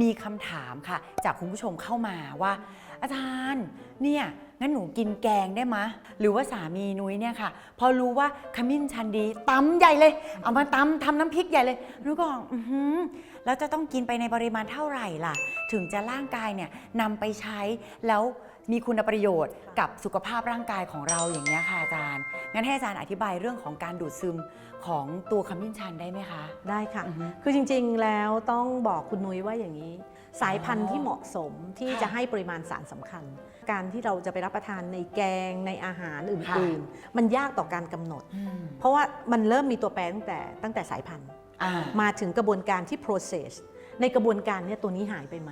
มีคำถามค่ะ จากคุณผู้ชมเข้ามาว่า อาจารย์เนี่ยงั้นหนูกินแกงได้มะ หรือว่าสามีนุ้ยเนี่ยค่ะ พอรู้ว่าขมิ้นชันดีตำใหญ่เลย เอามาตำทำน้ำพริกใหญ่เลยนุ้ยก็อกอือหือแล้วจะต้องกินไปในปริมาณเท่าไหร่ล่ะ ถึงจะร่างกายเนี่ยนำไปใช้แล้ว มีคุณประโยชน์กับสุขภาพร่างกายของเราอย่างนี้ยค่ะอาจารย์ งั้นให้อาจารย์อธิบายเรื่องของการดูดซึมของตัวขมิ้นชันได้ไหมคะ ได้ค่ะ อือฮึคือจริงๆ แล้วต้องบอกคุณนุ้ยว่าอย่างนี้ สายพันธุ์ที่เหมาะสมที่ค่ะ จะให้ปริมาณสารสำคัญ การที่เราจะไปรับประทานในแกงในอาหารอค่ะื่นๆ มันยากต่อการกำหนด อืมเพราะว่ามันเริ่มมีตัวแปรตั้งแต่ตั้งแต่สายพันธุ์ อ่ามาถึงกระบวนการที่ process ในกระบวนการเนี่ยตัวนี้หายไปไหม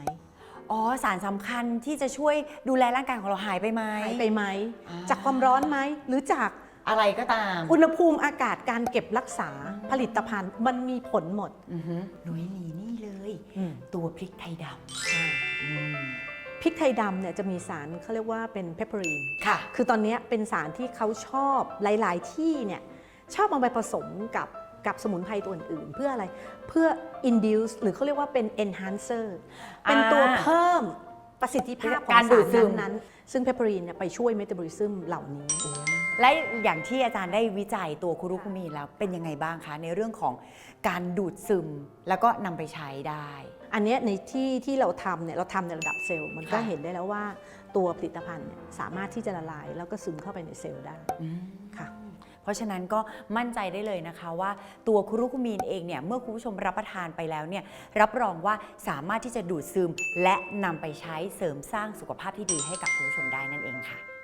อ๋อสารสำคัญที่จะช่วยดูแลร่างกายของเราหายไปไหม หายไปไหม อ่า จากความร้อนไหม หรือจากอะไรก็ตามอุณหภูมิอากาศการเก็บรักษาผลิตภัณฑ์มันมีผลหมด อือหือหนุยมีนี่เลย อืมตัวพริกไทยดำอืมพริกไทยดำเนี่ยจะมีสารเขาเรียกว่าเป็นเพปเปอรีน ค่ะ คือตอนเนี้ยเป็นสารที่เขาชอบหลาย ๆ ที่เนี่ยชอบเอาไปผสมกับ กับสมุนไพรตัวอื่นๆ เพื่ออะไรเพื่อ induce หรือเขาเรียกว่าเป็น enhancer เป็นตัวอ่าเพิ่มประสิทธิภาพของการดูดซึสาม รนั้นๆซึ่งเพปเปอรีนเนี่ยไปช่วยเมตาบอลิซึมเหล่านี้ และอย่างที่อาจารย์ได้วิจัยตัวคุรุคุมีนแล้วเป็นยังไงบ้างคะ ในเรื่องของการดูดซึมแล้วก็นำไปใช้ได้ อันเนี้ยในที่ที่เราทำเนี่ยเราทำในระดับเซลล์มันก็ค่ะ เห็นได้แล้วว่าตัวผลิตภัณฑ์เนี่ยสามารถที่จะละลายแล้วก็ซึมเข้าไปในเซลล์ได้อืมค่ะ เพราะฉะนั้นก็มั่นใจได้เลยนะคะว่าตัวคุรุคุมีนเองเนี่ยเมื่อคุณผู้ชมรับประทานไปแล้วเนี่ยรับรองว่าสามารถที่จะดูดซึม และนำไปใช้เสริมสร้างสุขภาพที่ดีให้กับคุณผู้ชมได้นั่นเองค่ะ